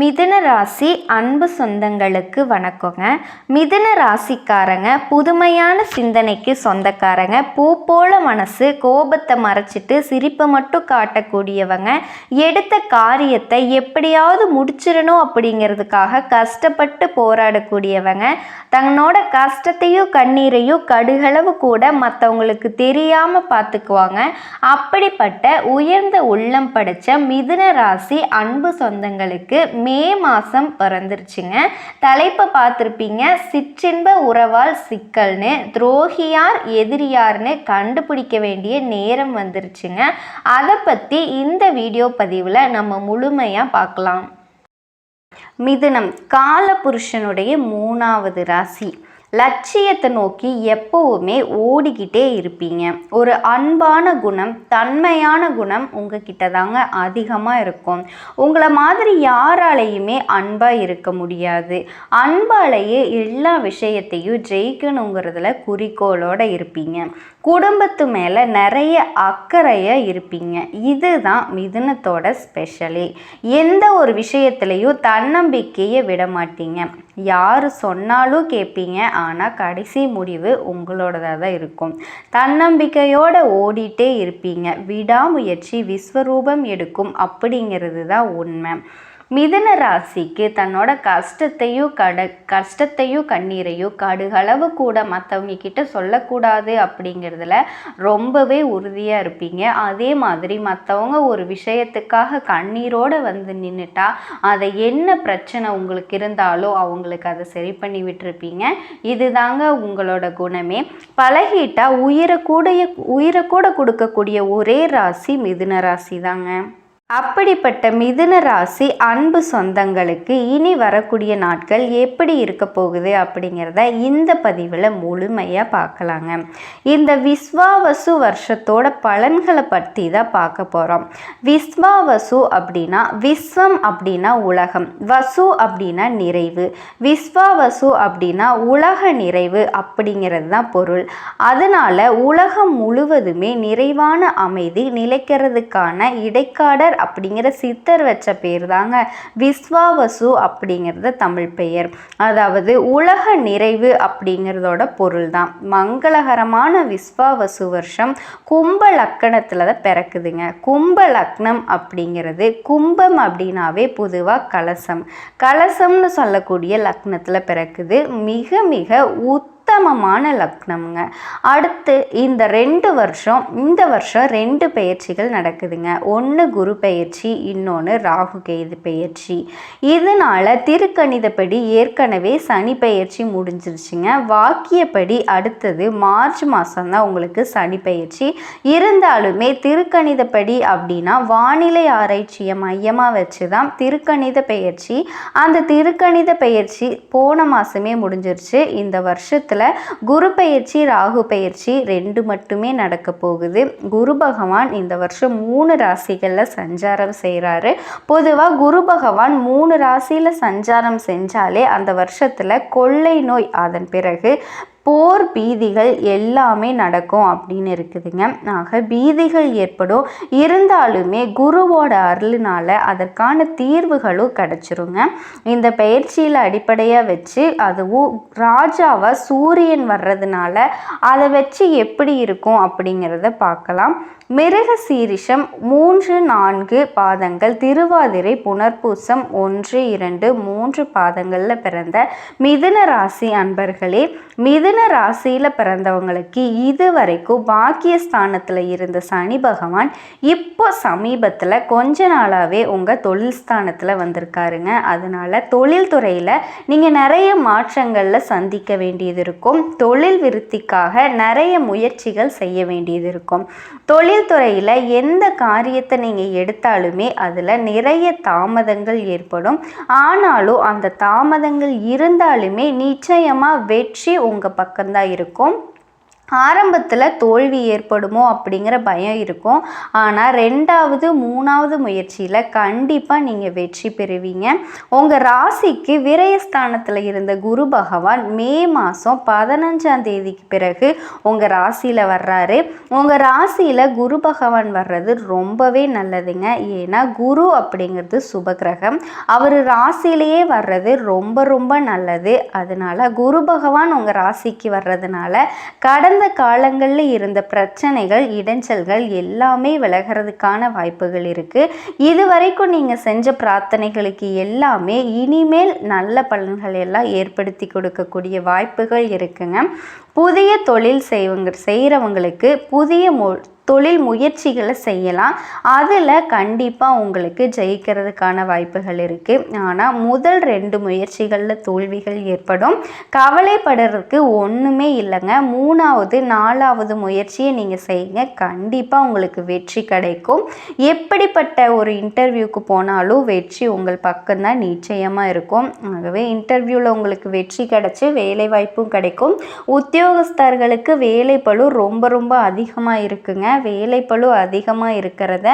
மிதுன ராசி அன்பு சொந்தங்களுக்கு வணக்கங்க. மிதுன ராசிக்காரங்க புதுமையான சிந்தனைக்கு சொந்தக்காரங்க. பூ போல மனசு கோபத்தை மறைச்சிட்டு சிரிப்பை மட்டும் காட்டக்கூடியவங்க. எடுத்த காரியத்தை எப்படியாவது முடிச்சிடணும் அப்படிங்கிறதுக்காக கஷ்டப்பட்டு போராடக்கூடியவங்க. தன்னோட கஷ்டத்தையும் கண்ணீரையும் கடுகளவு கூட மற்றவங்களுக்கு தெரியாமல் பார்த்துக்குவாங்க அப்படிப்பட்ட உயர்ந்த உள்ளம் படைச்ச மிதுன ராசி அன்பு சொந்தங்களுக்கு மே மாதம் பிறந்துருச்சுங்க. தலைப்பை பார்த்துருப்பீங்க சிற்றின்ப உறவால் சிக்கல்னு துரோகியார் எதிரியார்னு கண்டுபிடிக்க வேண்டிய நேரம் வந்துருச்சுங்க. அதை பற்றி இந்த வீடியோ பதிவில் நம்ம முழுமையாக பார்க்கலாம். மிதுனம் காலபுருஷனுடைய மூணாவது ராசி. லட்சியத்தை நோக்கி எப்பவுமே ஓடிக்கிட்டே இருப்பீங்க. ஒரு அன்பான குணம் தன்மையான குணம் உங்ககிட்ட தாங்க அதிகமாக இருக்கும். உங்களை மாதிரி யாராலையுமே அன்பாக இருக்க முடியாது. அன்பாலேயே எல்லா விஷயத்தையும் ஜெயிக்கணுங்கிறதுல குறிக்கோளோடு இருப்பீங்க. குடும்பத்து மேலே நிறைய அக்கறையாக இருப்பீங்க. இதுதான் மிதுனத்தோட ஸ்பெஷலே எந்த ஒரு விஷயத்துலையும் தன்னம்பிக்கையை விட மாட்டீங்க. யார் சொன்னாலும் கேட்பீங்க ஆனால் கடைசி முடிவு உங்களோடதாக தான் இருக்கும். தன்னம்பிக்கையோடு ஓடிட்டே இருப்பீங்க. விடாமுயற்சி விஸ்வரூபம் எடுக்கும் அப்படிங்கிறது தான் உண்மை. மிதுன ராசிக்கு தன்னோட கஷ்டத்தையும் கட கஷ்டத்தையும் கண்ணீரையும் கடுகளவு கூட மற்றவங்க கிட்ட சொல்லக்கூடாது அப்படிங்கிறதுல ரொம்பவே உறுதியாக இருப்பீங்க. அதே மாதிரி மற்றவங்க ஒரு விஷயத்துக்காக கண்ணீரோடு வந்து நின்றுட்டா அதை என்ன பிரச்சனை உங்களுக்கு இருந்தாலோ அவங்களுக்கு அதை சரி பண்ணி விட்டுருப்பீங்க. இதுதாங்க உங்களோட குணமே. பழகிட்டா உயிரை கூட உயிரை கூட கொடுக்கக்கூடிய ஒரே ராசி மிதுன ராசி தாங்க அப்படிப்பட்ட மிதுன ராசி அன்பு சொந்தங்களுக்கு இனி வரக்கூடிய நாட்கள் எப்படி இருக்க போகுது அப்படிங்கிறத இந்த பதிவில் முழுமையாக பார்க்கலாங்க. இந்த விஸ்வாவசு வருஷத்தோட பலன்களை பற்றி தான் பார்க்க போகிறோம் விஸ்வாவசு அப்படின்னா விஸ்வம் அப்படின்னா உலகம் வசு அப்படின்னா நிறைவு விஸ்வாவசு அப்படின்னா உலக நிறைவு அப்படிங்கிறது தான் பொருள். அதனால் உலகம் முழுவதுமே நிறைவான அமைதி நிலைக்கிறதுக்கான இடைக்காடர் அப்படிங்கிற சித்தர் வச்ச பேர் தாங்க. விஸ்வாவசு அப்படிங்கிறது தமிழ் பெயர். அதாவது உலக நிறைவு அப்படிங்கிறதோட பொருள் தான். மங்களகரமான விஸ்வாவசு வருஷம் கும்ப லக்கணத்தில் தான் பிறக்குதுங்க. கும்ப லக்னம் அப்படிங்கிறது கும்பம் அப்படின்னாவே பொதுவாக கலசம். கலசம்னு சொல்லக்கூடிய லக்னத்தில் பிறக்குது. மிக மிக ஊத் உத்தமமான லக்னம்ங்க. அடுத்து இந்த ரெண்டு வருஷம் இந்த வருஷம் ரெண்டு பயிற்சிகள் நடக்குதுங்க. ஒன்று குரு பயிற்சி இன்னொன்று ராகு கேது பயிற்சி. இதனால் திருக்கணிதப்படி ஏற்கனவே சனி பயிற்சி முடிஞ்சிருச்சுங்க. வாக்கியப்படி அடுத்தது மார்ச் மாதம் தான் உங்களுக்கு சனி பயிற்சி. இருந்தாலுமே திருக்கணிதப்படி அப்படின்னா வானிலை ஆராய்ச்சியை மையமாக வச்சு தான் திருக்கணித பயிற்சி. அந்த திருக்கணித பயிற்சி போன மாதமே முடிஞ்சிருச்சு. இந்த வருஷத்தில் குரு பயிற்சி ராகு பயிற்சி ரெண்டு மட்டுமே நடக்க போகுது. குரு பகவான் இந்த வருஷம் மூணு ராசிகளில் சஞ்சாரம் செய்கிறாரு பொதுவாக குரு பகவான் மூணு ராசியில் சஞ்சாரம் செஞ்சாலே அந்த வருஷத்தில் கொள்ளை நோய் அதன் பிறகு போர் பீதிகள் எல்லாமே நடக்கும் அப்படின்னு இருக்குதுங்க. ஆக பீதிகள் ஏற்படும். இருந்தாலுமே குருவோட அருளினால் அதற்கான தீர்வுகளும் கிடச்சிருங்க. இந்த பயிற்சியில் அடிப்படையாக வச்சு அதுவும் ராஜாவை சூரியன் வர்றதுனால அதை வச்சு எப்படி இருக்கும் அப்படிங்கிறத பார்க்கலாம். மிருக சீரிஷம் மூன்று நான்கு பாதங்கள் திருவாதிரை புனர்பூசம் ஒன்று இரண்டு மூன்று பாதங்களில் பிறந்த மிதுன ராசி அன்பர்களே மிதுன ராசியில் பிறந்தவங்களுக்கு இது வரைக்கும் பாக்கியஸ்தானத்தில் இருந்த சனி பகவான் இப்போ சமீபத்தில் கொஞ்ச நாளாகவே உங்கள் தொழில் ஸ்தானத்தில் வந்திருக்காருங்க. அதனால் தொழில்துறையில் நீங்கள் நிறைய மாற்றங்களில் சந்திக்க வேண்டியது இருக்கும். தொழில் விருத்திக்காக நிறைய முயற்சிகள் செய்ய வேண்டியது இருக்கும். தொழில் தொழில்துறையில் எந்த காரியத்தை நீங்கள் எடுத்தாலுமே அதில் நிறைய தாமதங்கள் ஏற்படும். ஆனாலும் அந்த தாமதங்கள் இருந்தாலுமே நிச்சயமாக வெற்றி உங்கள் பக்கம்தான் இருக்கும். ஆரம்பத்தில் தோல்வி ஏற்படுமோ அப்படிங்கிற பயம் இருக்கும். ஆனால் ரெண்டாவது மூணாவது முயற்சியில் கண்டிப்பாக நீங்கள் வெற்றி பெறுவீங்க. உங்கள் ராசிக்கு விரயஸ்தானத்தில் இருந்த குரு பகவான் மே மாதம் பதினஞ்சாம் தேதிக்கு பிறகு உங்கள் ராசியில் வர்றாரு. உங்கள் ராசியில் குரு பகவான் வர்றது ரொம்பவே நல்லதுங்க. ஏன்னா குரு அப்படிங்கிறது சுபகிரகம். அவர் ராசியிலேயே வர்றது ரொம்ப ரொம்ப நல்லது. அதனால குரு பகவான் உங்கள் ராசிக்கு வர்றதுனால கடந்த காலங்களில் இருந்த பிரச்சனைகள் இடைஞ்சல்கள் எல்லாமே விலகிறதுக்கான வாய்ப்புகள் இருக்குது இது வரைக்கும் நீங்கள் செஞ்ச பிரார்த்தனைகளுக்கு எல்லாமே இனிமேல் நல்ல பலன்கள் எல்லாம் ஏற்படுத்தி கொடுக்கக்கூடிய வாய்ப்புகள் இருக்குங்க. புதிய தொழில் செய்வங்க செய்கிறவங்களுக்கு புதிய மொ தொழில் முயற்சிகளை செய்யலாம். அதில் கண்டிப்பாக உங்களுக்கு ஜெயிக்கிறதுக்கான வாய்ப்புகள் இருக்குது ஆனால் முதல் ரெண்டு முயற்சிகளில் தோல்விகள் ஏற்படும். கவலைப்படுறதுக்கு ஒன்றுமே இல்லைங்க. மூணாவது நாலாவது முயற்சியை நீங்கள் செய்யுங்க. கண்டிப்பாக உங்களுக்கு வெற்றி கிடைக்கும். எப்படிப்பட்ட ஒரு இன்டர்வியூக்கு போனாலும் வெற்றி உங்கள் பக்கம்தான் நிச்சயமாக இருக்கும். ஆகவே இன்டர்வியூவில் உங்களுக்கு வெற்றி கிடைச்சி வேலை வாய்ப்பும் கிடைக்கும். உத்தியோகஸ்தர்களுக்கு வேலைப்பளு ரொம்ப ரொம்ப அதிகமாக இருக்குங்க. வேலைப்பளு அதிகமாக இருக்கிறத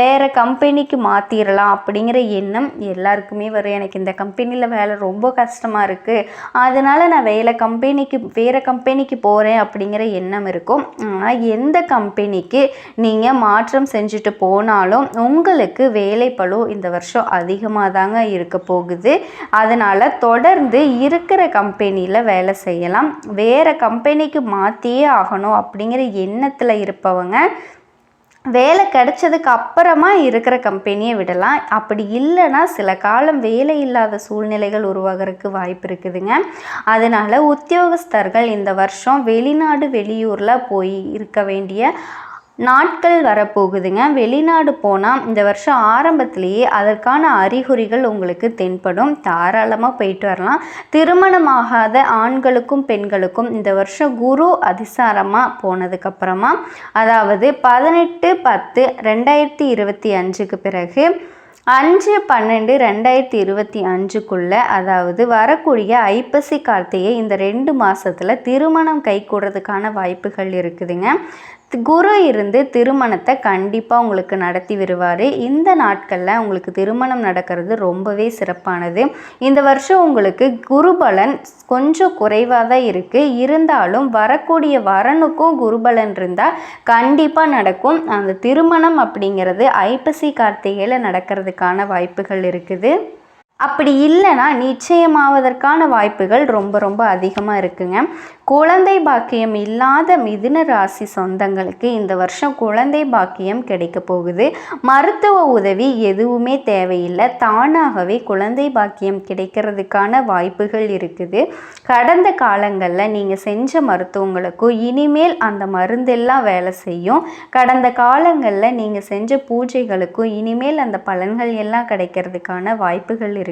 வேறு கம்பெனிக்கு மாற்றிடலாம் அப்படிங்கிற எண்ணம் எல்லாருக்குமே வரும். எனக்கு இந்த கம்பெனியில் வேலை ரொம்ப கஷ்டமாக இருக்குது அதனால் நான் வேலை கம்பெனிக்கு வேறு கம்பெனிக்கு போகிறேன் அப்படிங்கிற எண்ணம் இருக்கும். ஆனால் எந்த கம்பெனிக்கு நீங்கள் மாற்றம் செஞ்சுட்டு போனாலும் உங்களுக்கு வேலைப்பளு இந்த வருஷம் அதிகமாக தாங்க இருக்க போகுது. அதனால் தொடர்ந்து இருக்கிற கம்பெனியில் வேலை செய்யலாம். வேறு கம்பெனிக்கு மாற்றியே ஆகணும் அப்படிங்கிற எண்ணத்தில் இருப்பவங்க வேலை கிடைச்சதுக்கு அப்புறமா இருக்கிற கம்பெனியை விடலாம். அப்படி இல்லைன்னா சில காலம் வேலை இல்லாத சூழ்நிலைகள் உருவாகிறதுக்கு வாய்ப்பு இருக்குதுங்க. அதனால் உத்தியோகஸ்தர்கள் இந்த வருஷம் வெளிநாடு வெளியூரில் போய் இருக்க வேண்டிய நாட்கள் வரப்போகுதுங்க. வெளிநாடு போனால் இந்த வருஷம் ஆரம்பத்திலேயே அதற்கான அறிகுறிகள் உங்களுக்கு தென்படும். தாராளமாக போயிட்டு வரலாம். திருமணமாகாத ஆண்களுக்கும் பெண்களுக்கும் இந்த வருஷம் குரு அதிசாரமாக போனதுக்கப்புறமா அதாவது பதினெட்டு பத்து ரெண்டாயிரத்தி இருபத்தி அஞ்சுக்கு பிறகு அஞ்சு பன்னெண்டு ரெண்டாயிரத்தி இருபத்தி அஞ்சுக்குள்ளே அதாவது வரக்கூடிய ஐப்பசி கார்த்திகை இந்த ரெண்டு மாதத்தில் திருமணம் கைகூடுறதுக்கான வாய்ப்புகள் இருக்குதுங்க. குரு இருந்து திருமணத்தை கண்டிப்பாக உங்களுக்கு நடத்தி வருவார் இந்த நாட்களில் உங்களுக்கு திருமணம் நடக்கிறது ரொம்பவே சிறப்பானது. இந்த வருஷம் உங்களுக்கு குருபலன் கொஞ்சம் குறைவாக தான் இருக்குது இருந்தாலும் வரக்கூடிய வரனுக்கும் குருபலன் இருந்தால் கண்டிப்பாக நடக்கும். அந்த திருமணம் அப்படிங்கிறது ஐப்பசி கார்த்திகையில் நடக்கிறதுக்கான வாய்ப்புகள் இருக்குது. அப்படி இல்லைன்னா நிச்சயமாவதற்கான வாய்ப்புகள் ரொம்ப ரொம்ப அதிகமாக இருக்குங்க. குழந்தை பாக்கியம் இல்லாத மிதுன ராசி சொந்தங்களுக்கு இந்த வருஷம் குழந்தை பாக்கியம் கிடைக்க போகுது. மருத்துவ உதவி எதுவுமே தேவையில்லை. தானாகவே குழந்தை பாக்கியம் கிடைக்கிறதுக்கான வாய்ப்புகள் இருக்குது. கடந்த காலங்களில் நீங்கள் செஞ்ச மருத்துவங்களுக்கும் இனிமேல் அந்த மருந்தெல்லாம் வேலை செய்யும். கடந்த காலங்களில் நீங்கள் செஞ்ச பூஜைகளுக்கும் இனிமேல் அந்த பலன்கள் எல்லாம் கிடைக்கிறதுக்கான வாய்ப்புகள் இருக்குது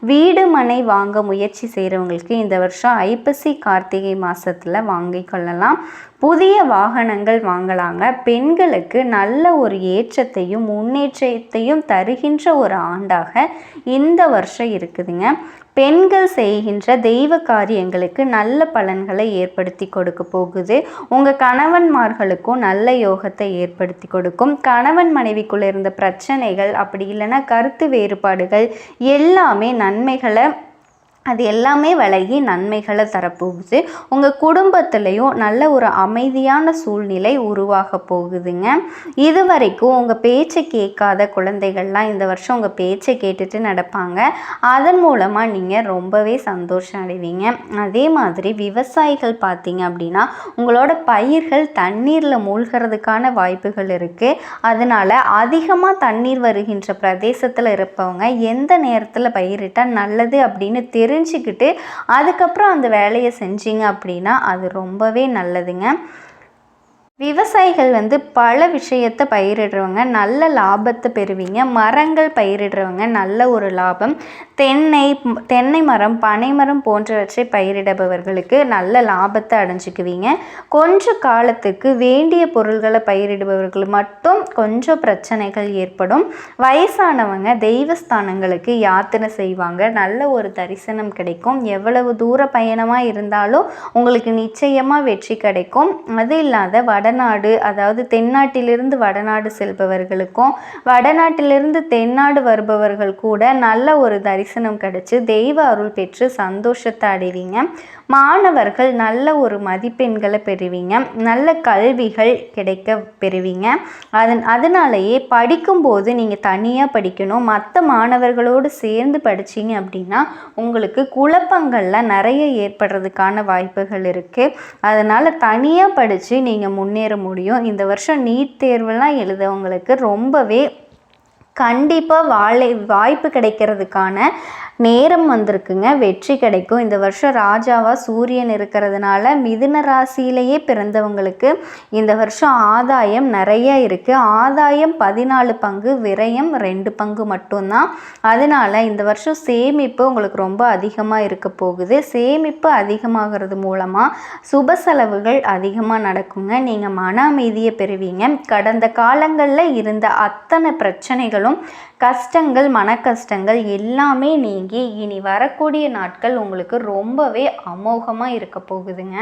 வீடு மனை வாங்க முயற்சி செய்கிறவங்களுக்கு இந்த வருஷம் ஐப்பசி கார்த்திகை மாதத்தில் வாங்கி கொள்ளலாம். புதிய வாகனங்கள் வாங்கலாங்க. பெண்களுக்கு நல்ல ஒரு ஏற்றத்தையும் முன்னேற்றத்தையும் தருகின்ற ஒரு ஆண்டாக இந்த வருஷம் இருக்குதுங்க. பெண்கள் செய்கின்ற தெய்வ காரியங்களுக்கு நல்ல பலன்களை ஏற்படுத்தி கொடுக்க போகுது. உங்கள் கணவன்மார்களுக்கும் நல்ல யோகத்தை ஏற்படுத்தி கொடுக்கும். கணவன் மனைவிக்குள்ள இருந்த பிரச்சனைகள் அப்படி இல்லைன்னா கருத்து வேறுபாடுகள் எல்லாமே நன்மைகளை அது எல்லாமே விலகி நன்மைகளை தரப்போகுது. உங்கள் குடும்பத்துலேயும் நல்ல ஒரு அமைதியான சூழ்நிலை உருவாக போகுதுங்க. இது வரைக்கும் உங்கள் பேச்சை கேட்காத குழந்தைகள்லாம் இந்த வருஷம் உங்கள் பேச்சை கேட்டுட்டு நடப்பாங்க. அதன் மூலமாக நீங்கள் ரொம்பவே சந்தோஷம் அடைவீங்க. அதே மாதிரி விவசாயிகள் பார்த்தீங்க அப்படின்னா உங்களோட பயிர்கள் தண்ணீரில் மூழ்கிறதுக்கான வாய்ப்புகள் இருக்குது அதனால் அதிகமாக தண்ணீர் வருகின்ற பிரதேசத்தில் இருப்பவங்க எந்த நேரத்தில் பயிரிட்டால் நல்லது அப்படின்னு தெரி தெரிஞ்சுக்கிட்டு அதுக்கப்புறம் அந்த வேலையை செஞ்சீங்க அப்படின்னா அது ரொம்பவே நல்லதுங்க. விவசாயிகள் வந்து பல விஷயத்தை பயிரிடுறவங்க நல்ல லாபத்தை பெறுவீங்க. மரங்கள் பயிரிடுறவங்க நல்ல ஒரு லாபம். தென்னை தென்னை மரம் பனை மரம் போன்றவற்றை பயிரிடுபவர்களுக்கு நல்ல லாபத்தை அடைஞ்சிக்குவீங்க. கொஞ்ச காலத்துக்கு வேண்டிய பொருள்களை பயிரிடுபவர்கள் மட்டும் கொஞ்சம் பிரச்சனைகள் ஏற்படும். வயசானவங்க தெய்வஸ்தானங்களுக்கு யாத்திரை செய்வாங்க. நல்ல ஒரு தரிசனம் கிடைக்கும். எவ்வளவு தூர பயணமாக இருந்தாலும் உங்களுக்கு நிச்சயமாக வெற்றி கிடைக்கும். அது இல்லாத வட வடநாடு அதாவது தென்னாட்டிலிருந்து வடநாடு செல்பவர்களுக்கும் வடநாட்டிலிருந்து தென்னாடு வருபவர்கள் கூட நல்ல ஒரு தரிசனம் கிடைச்சி தெய்வ அருள் பெற்று சந்தோஷத்தை அடைவீங்க. மாணவர்கள் நல்ல ஒரு மதிப்பெண்களை பெறுவீங்க. நல்ல கல்விகள் கிடைக்க பெறுவீங்க. அதன் அதனாலேயே படிக்கும்போது நீங்கள் தனியாக படிக்கணும். மற்ற மாணவர்களோடு சேர்ந்து படிச்சிங்க அப்படின்னா உங்களுக்கு குழப்பங்கள்லாம் நிறைய ஏற்படுறதுக்கான வாய்ப்புகள் இருக்குது அதனால் தனியாக படித்து நீங்கள் முன்னேற முடியும். இந்த வருஷம் நீட் தேர்வுலாம் எழுதவங்களுக்கு ரொம்பவே கண்டிப்பாக வாழை வாய்ப்பு கிடைக்கிறதுக்கான நேரம் வந்திருக்குங்க. வெற்றி கிடைக்கும். இந்த வருஷம் ராஜாவாக சூரியன் இருக்கிறதுனால மிதுன ராசியிலேயே பிறந்தவங்களுக்கு இந்த வருஷம் ஆதாயம் நிறைய இருக்குது ஆதாயம் பதினாலு பங்கு விரயம் ரெண்டு பங்கு மட்டும்தான். அதனால் இந்த வருஷம் சேமிப்பு உங்களுக்கு ரொம்ப அதிகமாக இருக்க போகுது. சேமிப்பு அதிகமாகிறது மூலமாக சுப செலவுகள் அதிகமாக நடக்குங்க. நீங்கள் மன அமைதியை பெறுவீங்க. கடந்த காலங்களில் இருந்த அத்தனை பிரச்சனைகளும் கஷ்டங்கள் மன கஷ்டங்கள் எல்லாமே நீங்கள் நீங்கி இனி வரக்கூடிய நாட்கள் உங்களுக்கு ரொம்பவே அமோகமாக இருக்க போகுதுங்க.